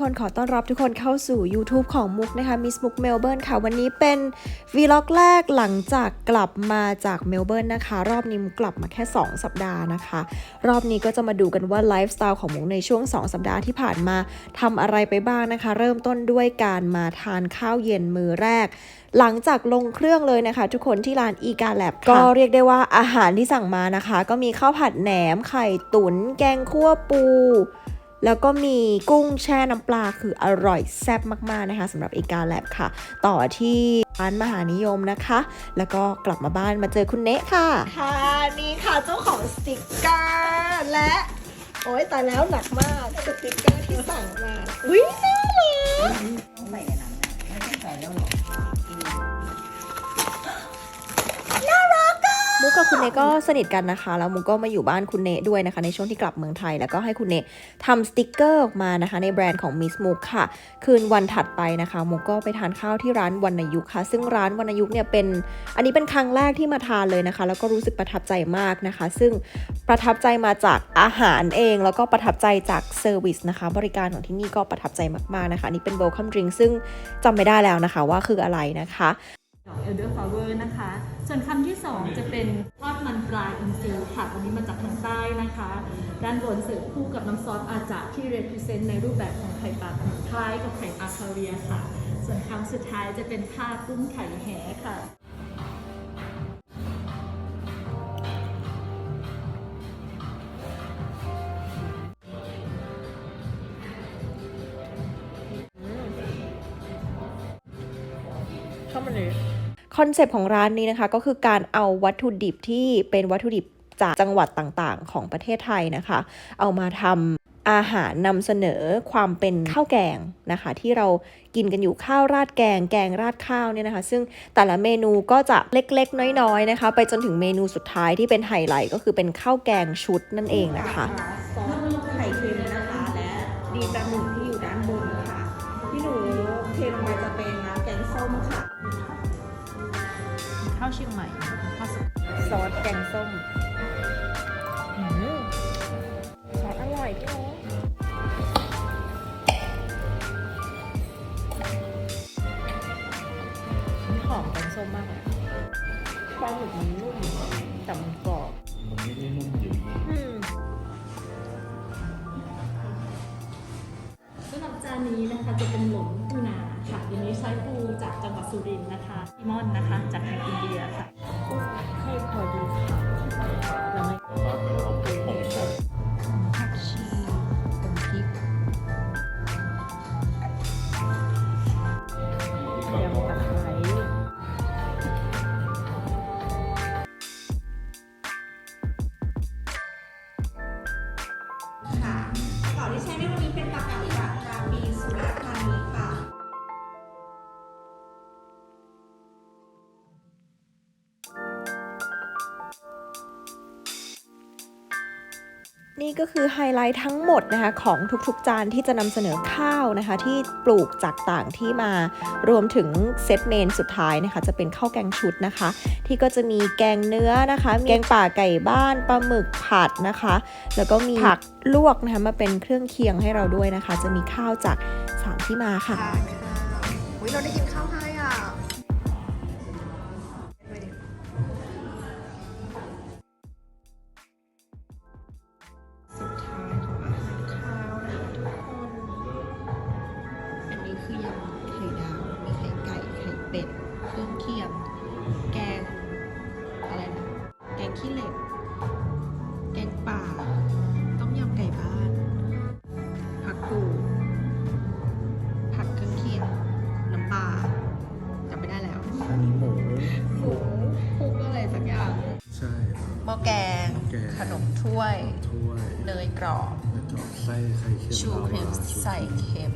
คนขอต้อนรับทุกคนเข้าสู่ YouTube ของมุกนะคะ Miss มุกเมลเบิร์นค่ะ วันนี้เป็น Vlog แรกหลังจากกลับมาจากเมลเบิร์นนะคะ รอบนี้มุกกลับมาแค่ 2 สัปดาห์นะคะ รอบนี้ก็จะมาดูกันว่าไลฟ์สไตล์ของมุกในช่วง 2 สัปดาห์ที่ผ่านมาทำอะไรไปบ้างนะคะ เริ่มต้นด้วยการมาทานข้าวเย็นมือแรกหลังจากลงเครื่องเลยนะคะ ทุกคนที่ร้านอีกาแลบก็เรียกได้ว่าอาหารที่สั่งมานะคะ ก็มีข้าวผัดแหนมไข่ตุ๋นแกงคั่วปู แล้วก็มีกุ้งแช่น้ำปลาคืออร่อยแซ่บมากๆนะคะสำหรับอีกาแลบค่ะ ต่อที่ร้านมหานิยมนะคะ แล้วก็กลับมาบ้านมาเจอคุณเนะค่ะ ค่ะนี่ค่ะเจ้าของสติกเกอร์และ โอ้ยแตายแล้วหนักมากสติกเกอร์ที่สั่งมาอุ้ยน่ารักต้องใส่ในนั้นนะไม่ต้องใส่แล้วหรอ มุกกับคุณเนก็สนิทกันนะคะแล้วมุกก็มาอยู่บ้านคุณเนด้วยนะคะ ในช่วงที่กลับเมืองไทย แล้วก็ให้คุณเนทำสติกเกอร์ออกมานะคะ ในแบรนด์ของมิสมุกค่ะ คืนวันถัดไปนะคะ มุกก็ไปทานข้าวที่ร้านวรรณยุกค่ะ ซึ่งร้านวรรณยุกเนี่ยเป็นอันนี้เป็นครั้งแรกที่มาทานเลยนะคะ แล้วก็รู้สึกประทับใจมากนะคะ ซึ่งประทับใจมาจากอาหารเอง แล้วก็ประทับใจจากเซอร์วิสนะคะ บริการของที่นี่ก็ประทับใจมากๆนะคะนี่เป็น welcome drink ซึ่งจำไม่ได้แล้วนะคะว่าคืออะไรนะคะดอกเอลเดอร์ฟลาเวอร์นะคะ ส่วนคำที่ 2 จะเป็นทอดมันปลาอินทรีค่ะอันนี้มาจากทางใต้นะคะ ด้านบนเสิร์ฟคู่กับน้ำซอสอาจาที่ represent ในรูปแบบของไข่ปลาคล้ายกับไข่ปลาคาเวียค่ะ ส่วนคำสุดท้ายจะเป็นผ้ากุ้งไข่แหค่ะ อนเซปต์ของร้านนี้นะคะ ก็คือการเอาวัตถุดิบที่เป็นวัตถุดิบจากจังหวัดต่างๆ ของประเทศไทยนะคะ เอามาทำอาหารนำเสนอความเป็นข้าวแกงนะคะ ที่เรากินกันอยู่ข้าวราดแกง แกงราดข้าวเนี่ยนะคะ ซึ่งแต่ละเมนูก็จะเล็กๆ น้อยๆนะคะ ไปจนถึงเมนูสุดท้ายที่เป็นไฮไลท์ก็คือเป็นข้าวแกงชุดนั่นเองนะคะ ซอสแกงส้มอืมซอสอร่อยพี่โอ๊หอมแกงส้มมากเลยปลาหมึกมันนุ่มแต่มันกรอบมันไม่ได้นุ่มอยู่สำหรับจานนี้นะคะจะเป็นหลงปูนาค่ะอันนี้ใช้ปูจากจังหวัดสุรินทร์นะคะอิมอ นี่ก็คือไฮไลท์ทั้งหมดนะคะของทุกๆจานที่จะนำเสนอข้าวนะคะ ที่ปลูกจากต่างที่มารวมถึงเซตเมนสุดท้ายนะคะ จะเป็นข้าวแกงชุดนะคะ ที่ก็จะมีแกงเนื้อนะคะมีแกงป่าไก่บ้านปลาหมึกผัดนะคะ แล้วก็มีผักลวกนะคะมาเป็นเครื่องเคียงให้เราด้วยนะคะ จะมีข้าวจากสามที่มาค่ะค่ะอุ้ยเราได้กินข้าว แกงหม้อแกง ขนมถ้วย ถ้วยเนยกรอบ แล้วก็ไส้ไข่เค็มชูครีมลาวาชูใส่เค็ม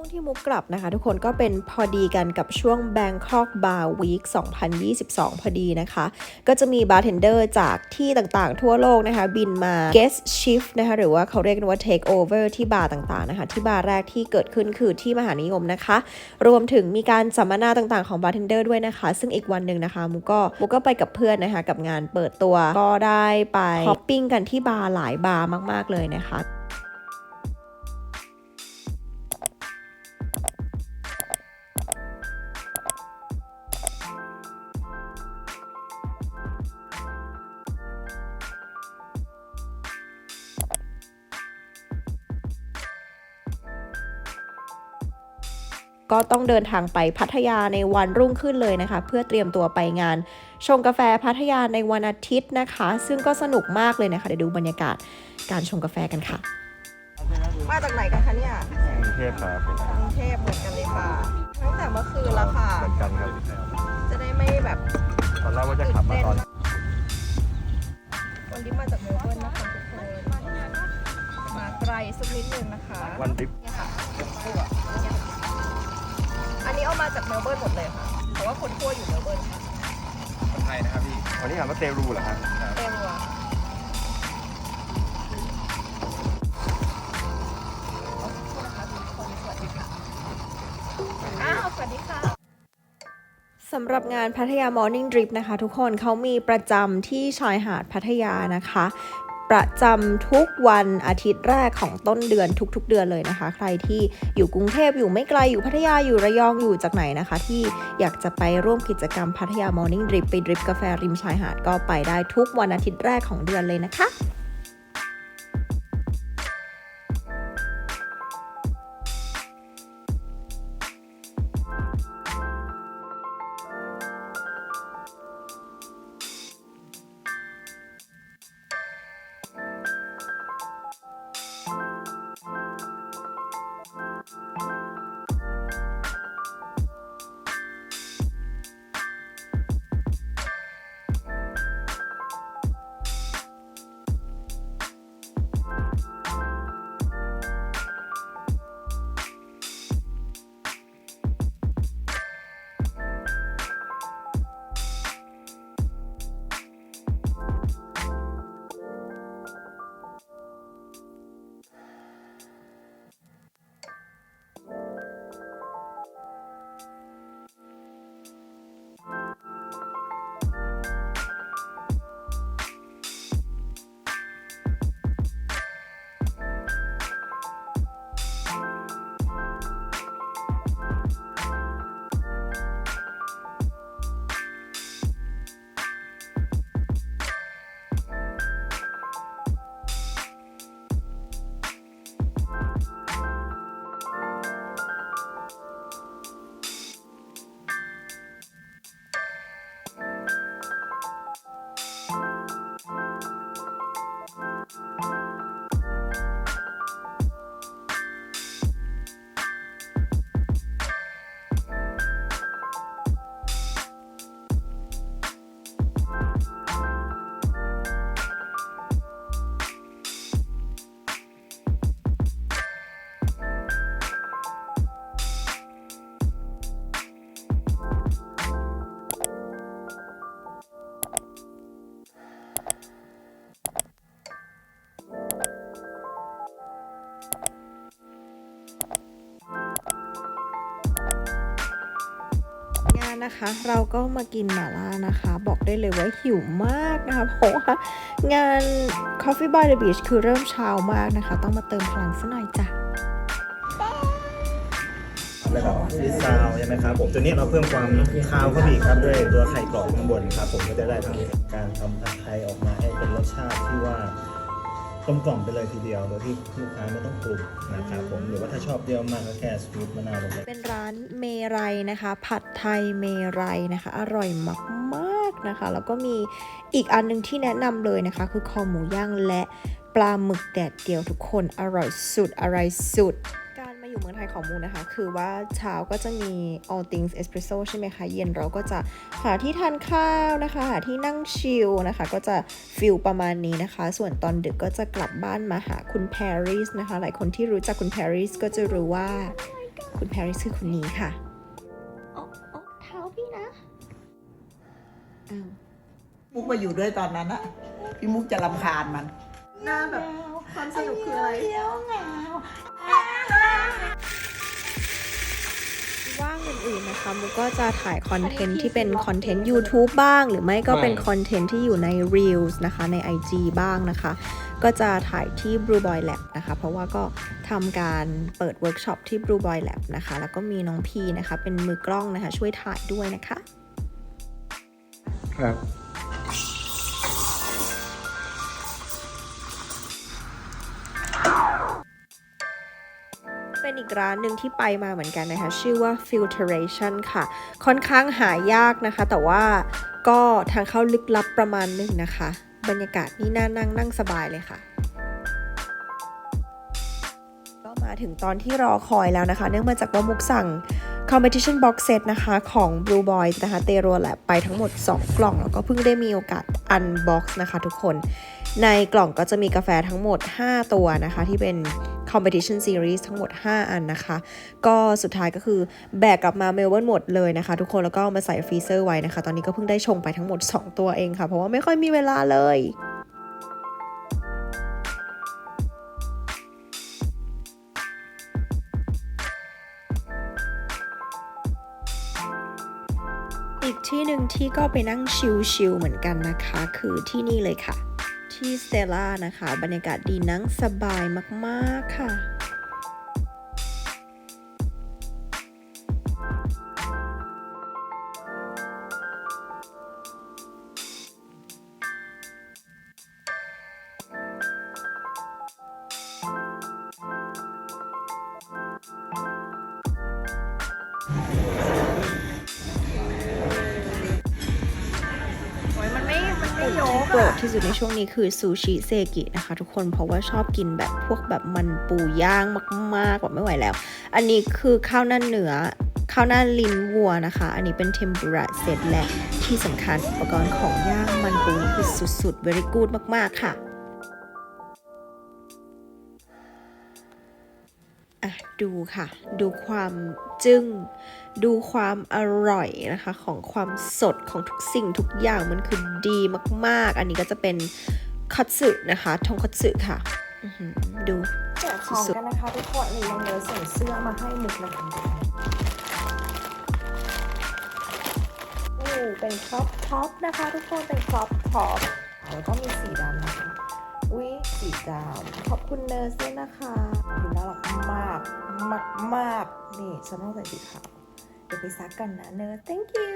วงช่วงที่มุกกลับนะคะ ทุกคนก็เป็นพอดีกันกับช่วง Bangkok Bar Week 2022 พอดีนะคะ ก็จะมีบาร์เทนเดอร์จากที่ต่างๆ ทั่วโลกนะคะ บินมา guest shift นะคะ หรือว่าเขาเรียกกันว่า take over ที่บาร์ต่างๆนะคะ ที่บาร์แรกที่เกิดขึ้นคือที่มหานิยมนะคะ รวมถึงมีการสัมมนาต่างๆของบาร์เทนเดอร์ด้วยนะคะ ซึ่งอีกวันหนึ่งนะคะมุกก็มุกก็ไปกับเพื่อนนะคะกับงานเปิดตัวก็ได้ไปช้อปปิ้งกันที่บาร์หลายบาร์มาก ๆเลยนะคะ ก็ต้องเดินทางไปพัทยาในวันรุ่งขึ้นเลยนะคะ เพื่อเตรียมตัวไปงาน ชงกาแฟพัทยาในวันอาทิตย์นะคะ ซึ่งก็สนุกมากเลยนะคะเดี๋ยวดูบรรยากาศการชงกาแฟกันค่ะ มาจากไหนกันคะเนี่ยกรุงเทพครับกรุงเทพเหมือนกันเลยค่ะตั้งแต่เมื่อคืนแล้วค่ะ เหมือนกันครับ จะได้ไม่แบบตอนแรกว่าจะขับมาตอนวันนี้มาจากเมลเบิร์นนะคะทุกคนมาไกลสักนิดนึงนะคะ วันทริปเนี่ยค่ะตัวเนี่ยอันนี้เอามาจากเมลเบิร์นหมดเลยค่ะเพราะว่าคนทั่วอยู่เมลเบิร์นค่ะคนไทยนะครับพี่วันนี้ถามว่าเตรูเหรอครับเต็มว่ะอ้าวสวัสดีค่ะสำหรับงานพัทยา Morning Drip นะคะ ทุกคนเขามีประจำที่ชายหาดพัทยานะคะ ประจำทุกวันอาทิตย์แรกของต้นเดือนทุก ๆ เดือนเลยนะคะ ใครที่อยู่กรุงเทพอยู่ไม่ไกลอยู่พัทยาอยู่ระยองอยู่จากไหนนะคะ ที่อยากจะไปร่วมกิจกรรมพัทยามอร์นิ่งดริปไปดริปกาแฟริมชายหาดก็ไปได้ทุกวันอาทิตย์แรกของเดือนเลยนะคะ นะคะ เราก็มากินหม่าล่านะคะ บอกได้เลยว่าหิวมากนะคะเพราะว่างาน Coffee by the Beach คือเริ่มเช้ามากนะคะ ต้องมาเติมพลังสักหน่อยจ้ะระดับซีซาวใช่ไหมครับผมตัวนี้เราเพิ่มความคาวเข้าไปอีกครับด้วยตัวไข่กรอบข้างบนครับผมก็จะได้ทำการทำผัดไทยออกมาให้เป็นรสชาติที่ว่า ลมกล่อมไปเลยทีเดียวโดยที่ลูกค้าไม่ต้องปรุงนะครับผมหรือว่าถ้าชอบเปรี้ยวมากก็แค่สกู๊ปมะนาวลงไปเป็นร้านเมรัยนะคะ ผัดไทยเมรัยนะคะ อร่อยมากๆนะคะ แล้วก็มีอีกอันหนึงที่แนะนำเลยนะคะ คือคอหมูย่างและปลาหมึกแดดเดียวทุกคนอร่อยสุดอร่อยสุด อยู่เมืองไทยของมูนะคะ คือว่าเช้าก็จะมี all things espresso ใช่ไหมคะ เย็นเราก็จะหาที่ทานข้าวนะคะ หาที่นั่งชิลนะคะ ก็จะฟิลประมาณนี้นะคะ ส่วนตอนดึกก็จะกลับบ้านมาหาคุณแพร i สนะคะ หลายคนที่รู้จักคุณแพร i สก็จะรู้ว่าคุณแพรริสคือคนนี้ค่ะโอ้โอ้เท้าพี่นะอ้าวมุกมาอยู่ด้วยตอนนั้นอะพี่มุกจะรำคาญมัน หน้าแบบความสนุกคืออะไร อื่นๆนะคะมุกก็จะถ่ายคอนเทนต์ที่เป็นคอนเทนต์ YouTube บ้าง หรือไม่ก็เป็นคอนเทนต์ที่อยู่ใน Reels นะคะใน IG บ้างนะคะ ก็จะถ่ายที่ Blue Boy Lab นะคะ เพราะว่าก็ทำการเปิดเวิร์กช็อปที่ Blue Boy Lab นะคะ แล้วก็มีน้องพีนะคะ เป็นมือกล้องนะคะ ช่วยถ่ายด้วยนะคะ ครับ เป็นอีกร้านหนึ่งที่ไปมาเหมือนกันนะคะ ชื่อว่า Filtration ค่ะ ค่อนข้างหายากนะคะ แต่ว่าก็ทางเข้าลึกลับประมาณหนึ่งนะคะ บรรยากาศนี่น่านั่งนั่งสบายเลยค่ะก็มาถึงตอนที่รอคอยแล้วนะคะ เนื่องมาจากว่ามุกสั่ง Competition Box Set นะคะ ของ Blue Boys นะคะเตโรแลบไปทั้งหมด 2 กล่อง แล้วก็เพิ่งได้มีโอกาส Unbox นะคะทุกคน ในกล่องก็จะมีกาแฟทั้งหมด 5 ตัวนะคะ ที่เป็น Competition Series ทั้งหมด 5 อันนะคะ ก็สุดท้ายก็คือแบกกลับมาเมลเบิร์นหมดเลยนะคะ ทุกคนแล้วก็มาใส่ฟรีเซอร์ไว้นะคะ ตอนนี้ก็เพิ่งได้ชงไปทั้งหมด 2 ตัวเองค่ะ เพราะว่าไม่ค่อยมีเวลาเลยอีกที่หนึ่งที่ก็ไปนั่งชิลๆเหมือนกันนะคะ คือที่นี่เลยค่ะ ที่สเตล่านะคะ บรรยากาศดีนั่งสบายมาก ๆ ค่ะ โปรดที่สุดในช่วงนี้คือซูชิเซกินะคะทุกคนเพราะว่าชอบกินแบบพวกแบบมันปูย่างมากๆแบบไม่ไหวแล้ว อันนี้คือข้าวหน้าเนื้อข้าวหน้าลิ้นวัวนะคะ อันนี้เป็นเทมปุระเซตและที่สำคัญอุปกรณ์ของย่างมันปูนี่คือสุดๆ very good มากๆค่ะอะดูค่ะ ดูความจึง้ง ดูความอร่อยนะคะ ของความสดของทุกสิ่งทุกอย่างมันคือดีมากๆ อันนี้ก็จะเป็นคัตสึนะคะทงคัตสึค่ะอื้อหือดูแจกของกันนะคะทุกคนนี่ยังเหลือส่งเสื้อมาให้มุกนะคะอู้เป็นครอปท็อปนะคะ ทุกคนเป็นครอปท็อปแล้วก็มีสีดำนะคะอุ้ยสีดำขอบคุณเนอร์สด้วยนะคะดูน่ารักมากมากมากๆนี่ฉันต้องใส่สีขาว เดี๋ยวไปซักกันนะเนอะ thank you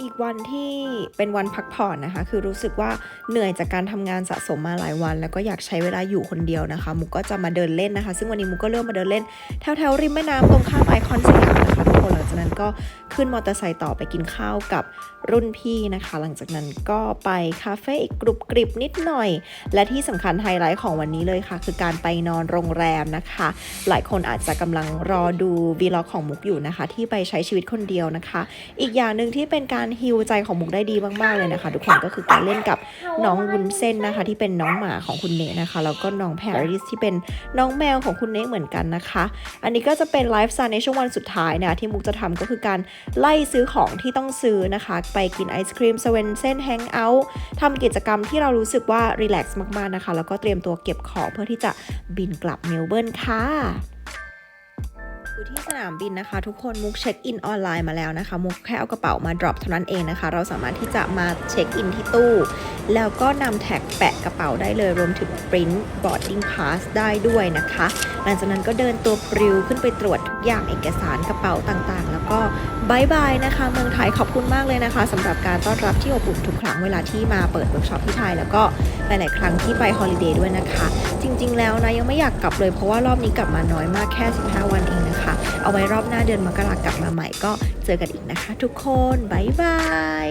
อีกวันที่เป็นวันพักผ่อนนะคะ คือรู้สึกว่าเหนื่อยจากการทำงานสะสมมาหลายวัน แล้วก็อยากใช้เวลาอยู่คนเดียวนะคะ มุกก็จะมาเดินเล่นนะคะ ซึ่งวันนี้มุกก็เลือกมาเดินเล่นแถวแถวๆริมแม่น้ำตรงข้าม อนสยามนะคะทุกคนหลังจากนั้นก็ขึ้นมอเตอร์ไซค์ต่อไปกินข้าวกับรุ่นพี่นะคะ หลังจากนั้นก็ไปคาเฟ่อีกกรุบกริบนิดหน่อย และที่สำคัญไฮไลท์ของวันนี้เลยค่ะ คือการไปนอนโรงแรมนะคะ หลายคนอาจจะกำลังรอดูวีล็อกของมุกอยู่นะคะ ที่ไปใช้ชีวิตคนเดียวนะคะ อีกอย่างหนึ่งที่เป็นการฮิวใจของมุกได้ดีมากๆเลยนะคะ ทุกคนก็คือการเล่นกับน้องวุ้นเส้นนะคะ ที่เป็นน้องหมาของคุณเนยนะคะแล้วก็น้องแพริสที่เป็นน้องแมวของคุณเนยเหมือนกันนะคะ อันนี้ก็จะเป็นไลฟ์สไตล์ในช่วงวันสุดท้ายนะที่มุกจะทำก็คือการไล่ซื้อของที่ต้องซื้อนะคะ ไปกินไอศครีมสเวนเซนแฮงเอาท์ทำกิจกรรมที่เรารู้สึกว่ารีแลกซ์มากๆนะคะ แล้วก็เตรียมตัวเก็บของเพื่อที่จะบินกลับเมลเบิร์นค่ะ อยู่ที่สนามบินนะคะ ทุกคนมุกเช็คอินออนไลน์มาแล้วนะคะ มุกแค่เอากระเป๋ามาดรอปเท่านั้นเองนะคะ เราสามารถที่จะมาเช็คอินที่ตู้ แล้วก็นำแท็กแปะกระเป๋าได้เลย รวมถึงปริ้น boarding pass ได้ด้วยนะคะ หลังจากนั้นก็เดินตัวปลิวขึ้นไปตรวจทุกอย่างเอกสารกระเป๋าต่างๆ ก็บายบายนะคะ เมืองไทยขอบคุณมากเลยนะคะสำหรับการต้อนรับที่อบอุ่นทุกครั้งเวลาที่มาเปิดเวิร์กช็อปที่ไทย แล้วก็หลาย ๆ ครั้งที่ไปฮอลิเดย์ด้วยนะคะ จริง ๆ แล้วนะยังไม่อยากกลับเลยเพราะว่ารอบนี้กลับมาน้อยมากแค่ 15 วันเองนะคะ เอาไว้รอบหน้าเดือนมกรากลับมาใหม่ก็เจอกันอีกนะคะ ทุกคนบายบาย